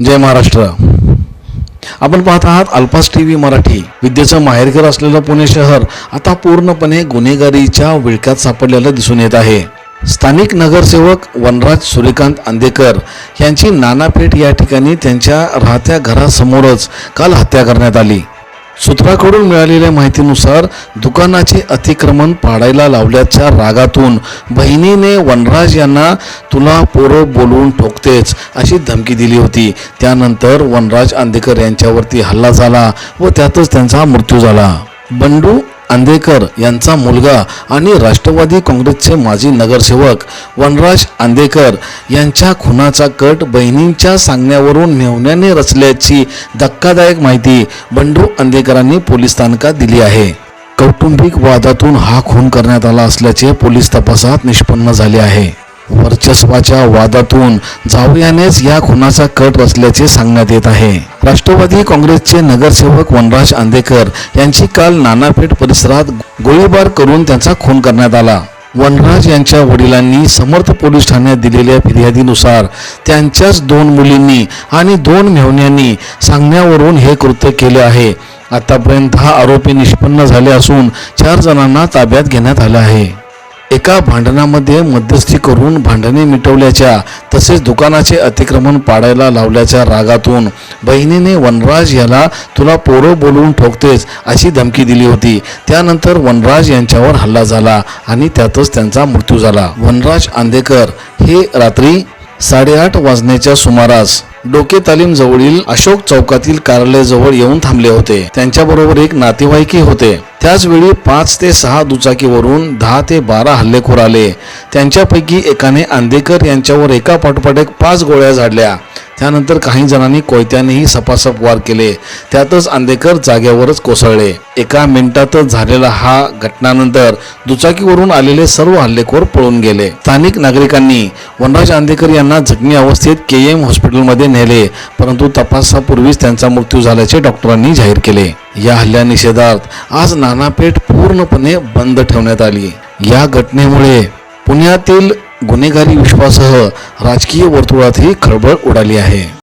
जय महाराष्ट्र. आपण पाहत आहात अल्पास टी व्ही मराठी. विद्येचं माहेरघर असलेलं पुणे शहर आता पूर्णपणे गुन्हेगारीच्या विळख्यात सापडलेलं दिसून येत आहे. स्थानिक नगरसेवक वनराज सूर्यकांत आंदेकर यांची नानापेठ या ठिकाणी त्यांच्या राहत्या घरासमोरच काल हत्या करण्यात आली. सूत्राकडून मिळालेल्या माहितीनुसार दुकानाचे अतिक्रमण पाडायला लावल्याच्या रागातून बहिणीने वनराज यांना तुला पोरं बोलवून ठोकतेच अशी धमकी दिली होती. त्यानंतर वनराज आंदेकर यांच्यावरती हल्ला झाला व त्यातच त्यांचा मृत्यू झाला. बंडू आंदेकर यांचा मुलगा आणि राष्ट्रवादी काँग्रेसचे माजी नगरसेवक वनराज आंदेकर यांच्या खुनाचा कट बहिणींच्या सांगण्यावरून नेवण्याने रचल्याची धक्कादायक माहिती बंडू आंदेकरांनी पोलीस स्थानकात दिली आहे. कौटुंबिक वादातून हा खून करण्यात आला असल्याचे पोलीस तपासात निष्पन्न झाले आहे. वर्चस्वाच्या वादातून जावयानेच या खुनाचा कट रचल्याचे सांगण्यात येत आहे. राष्ट्रवादी काँग्रेसचे नगरसेवक वनराज आंदेकर यांची काल नानापेठ परिसरात गोळीबार करून त्यांचा खून करण्यात आला. वनराज यांच्या वडिलांनी समर्थ पोलीस ठाण्यात दिलेल्या फिर्यादीनुसार त्यांच्याच दोन मुलींनी आणि दोन मेहण्यांनी सांगण्यावरून हे कृत्य केले आहे. आतापर्यंत हा आरोपी निष्पन्न झाले असून चार जणांना ताब्यात घेण्यात आलं आहे. एका भांडणामध्ये मध्यस्थी करून भांडणे मिटवल्याच्या तसेच दुकानाचे अतिक्रमण पाडायला लावल्याच्या रागातून बहिणीने वनराज याला तुला पोरं बोलवून ठोकतेस अशी धमकी दिली होती. त्यानंतर वनराज यांच्यावर हल्ला झाला आणि त्यातच त्यांचा मृत्यू झाला. वनराज आंदेकर हे रात्री साडेआठ वाजण्याच्या सुमारास डोके तालीम जवळील अशोक चौकातील कार्यालयाजवळ येऊन थांबले होते. त्यांच्याबरोबर एक नातेवाईकही होते. त्याचवेळी पाच ते सहा दुचाकीवरून दहा ते बारा हल्लेखोर आले. त्यांच्यापैकी एकाने आंदेकर यांच्यावर एका पाठोपाठ एक पाच गोळ्या झाडल्या. त्यानंतर काही जणांनी कोयत्यानेही सपासप वार केले. त्यातच आंदेकर जाग्यावरच कोसळले. एका मिनिटातच झालेला हा घटनानंतर दुचाकीवरून आलेले सर्व हल्लेखोर पळून गेले. स्थानिक नागरिकांनी वनराज आंदेकर यांना जखमी अवस्थेत के एम हॉस्पिटलमध्ये नेले परंतु तपासापूर्वीच त्यांचा मृत्यू झाल्याचे डॉक्टरांनी जाहीर केले. या हल्ल्या निषेधार्थ आज नानापेठ पूर्णपणे बंद ठेवण्यात आली. या घटनेमुळे पुण्यातील गुन्हेगारी विश्वासह राजकीय वर्तुळातही खळबळ उडाली आहे.